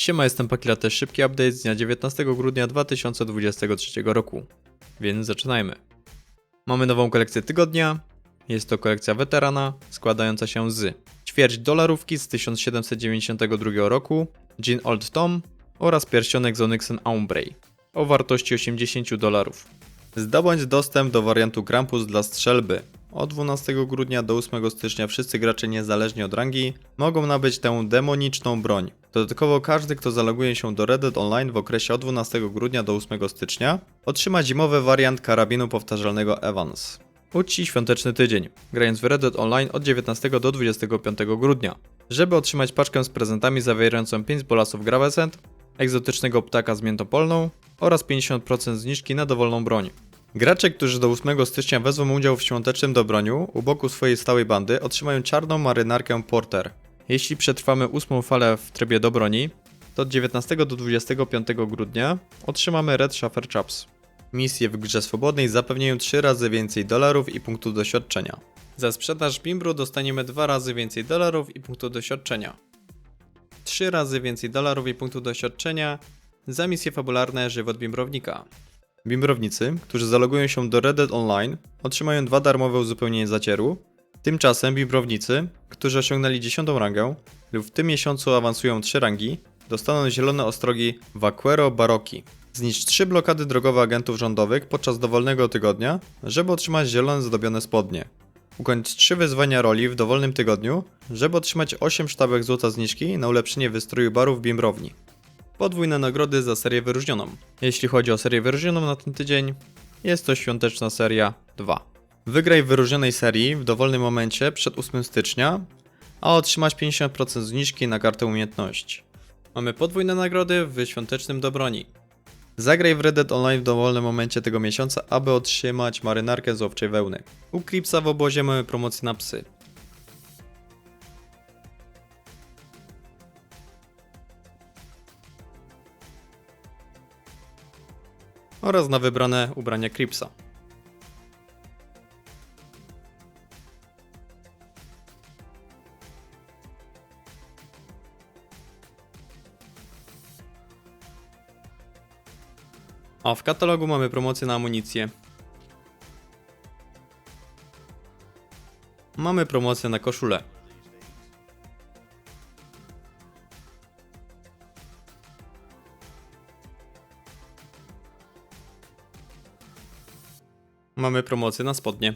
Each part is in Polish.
Siema, jestem Pakilates, szybki update z dnia 19 grudnia 2023 roku. Więc zaczynajmy. Mamy nową kolekcję tygodnia. Jest to kolekcja weterana, składająca się z ćwierć dolarówki z 1792 roku, Jean Old Tom oraz pierścionek z Onyxen o wartości 80 dolarów. Zdobądź dostęp do wariantu Krampus dla strzelby. Od 12 grudnia do 8 stycznia wszyscy gracze niezależnie od rangi mogą nabyć tę demoniczną broń. Dodatkowo każdy, kto zaloguje się do Red Dead Online w okresie od 12 grudnia do 8 stycznia, otrzyma zimowy wariant karabinu powtarzalnego Evans. Uczci świąteczny tydzień, grając w Red Dead Online od 19 do 25 grudnia. Żeby otrzymać paczkę z prezentami zawierającą 5 bolasów Gravescent, egzotycznego ptaka z miętą polną oraz 50% zniżki na dowolną broń. Gracze, którzy do 8 stycznia wezmą udział w świątecznym dobroniu u boku swojej stałej bandy otrzymają czarną marynarkę Porter. Jeśli przetrwamy ósmą falę w trybie do broni, to od 19 do 25 grudnia otrzymamy Red Shaffer Chaps. Misje w grze swobodnej zapewniają 3 razy więcej dolarów i punktów doświadczenia. Za sprzedaż Bimbru dostaniemy 2 razy więcej dolarów i punktów doświadczenia. 3 razy więcej dolarów i punktów doświadczenia za misje fabularne Żywot Bimbrownika. Bimbrownicy, którzy zalogują się do Red Dead Online, otrzymają dwa darmowe uzupełnienie zacieru. Tymczasem Bimbrownicy, którzy osiągnęli 10 rangę lub w tym miesiącu awansują 3 rangi, dostaną zielone ostrogi Vaquero Baroki. Zniszcz 3 blokady drogowe agentów rządowych podczas dowolnego tygodnia, żeby otrzymać zielone zdobione spodnie. Ukończ 3 wyzwania roli w dowolnym tygodniu, żeby otrzymać 8 sztabek złota zniżki na ulepszenie wystroju barów Bimbrowni podwójne nagrody za serię wyróżnioną. Jeśli chodzi o serię wyróżnioną na ten tydzień, jest to świąteczna seria 2. Wygraj w wyróżnionej serii w dowolnym momencie przed 8 stycznia, a otrzymasz 50% zniżki na kartę umiejętności. Mamy podwójne nagrody w świątecznym dobroni. Zagraj w Red Dead Online w dowolnym momencie tego miesiąca, aby otrzymać marynarkę z owczej wełny. U Clipsa w obozie mamy promocję na psy. Oraz na wybrane ubrania Cripsa. A w katalogu mamy promocję na amunicję. Mamy promocję na koszulę. Mamy promocję na spodnie.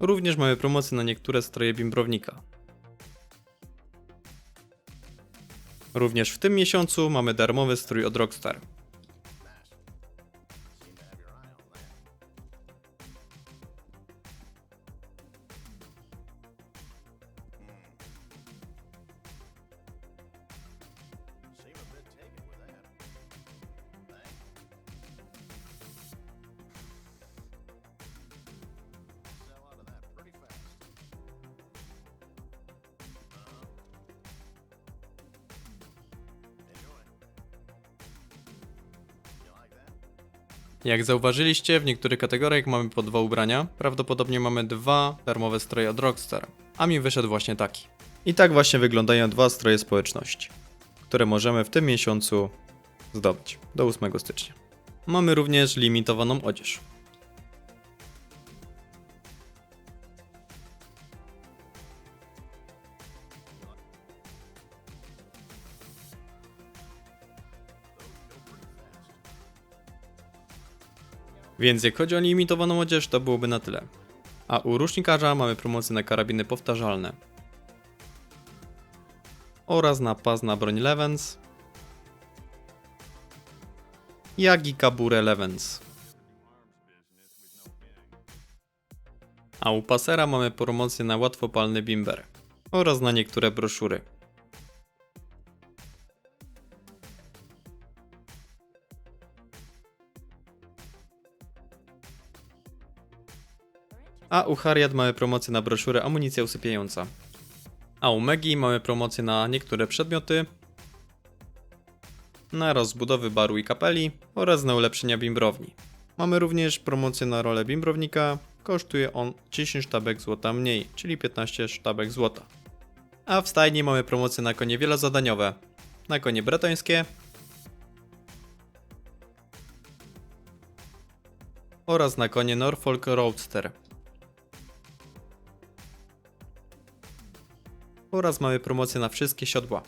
Również mamy promocję na niektóre stroje bimbrownika. Również w tym miesiącu mamy darmowy strój od Rockstar. Jak zauważyliście, w niektórych kategoriach mamy po dwa ubrania. Prawdopodobnie mamy dwa darmowe stroje od Rockstar. A mi wyszedł właśnie taki. I tak właśnie wyglądają dwa stroje społeczności, które możemy w tym miesiącu zdobyć do 8 stycznia. Mamy również limitowaną odzież. Więc jak chodzi o limitowaną odzież, to byłoby na tyle. A u rusznikarza mamy promocję na karabiny powtarzalne. Oraz na pas na broń Levens. Jak i kaburę Levens. A u pasera mamy promocję na łatwopalny bimber. Oraz na niektóre broszury. A u Harriet mamy promocję na broszurę Amunicja usypiająca. A u Megi mamy promocję na niektóre przedmioty. na rozbudowy baru i kapeli oraz na ulepszenia bimbrowni. Mamy również promocję na rolę bimbrownika, kosztuje on 10 sztabek złota mniej, czyli 15 sztabek złota. A w stajni mamy promocję na konie wielozadaniowe, na konie bretońskie oraz na konie Norfolk Roadster. Oraz mamy promocję na wszystkie siodła.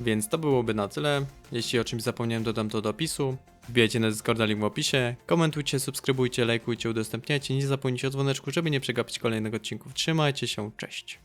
Więc to byłoby na tyle. Jeśli o czymś zapomniałem, dodam to do opisu. Wbijajcie na Discorda, link w opisie. Komentujcie, subskrybujcie, lajkujcie, udostępniajcie. Nie zapomnijcie o dzwoneczku, żeby nie przegapić kolejnych odcinków. Trzymajcie się, cześć.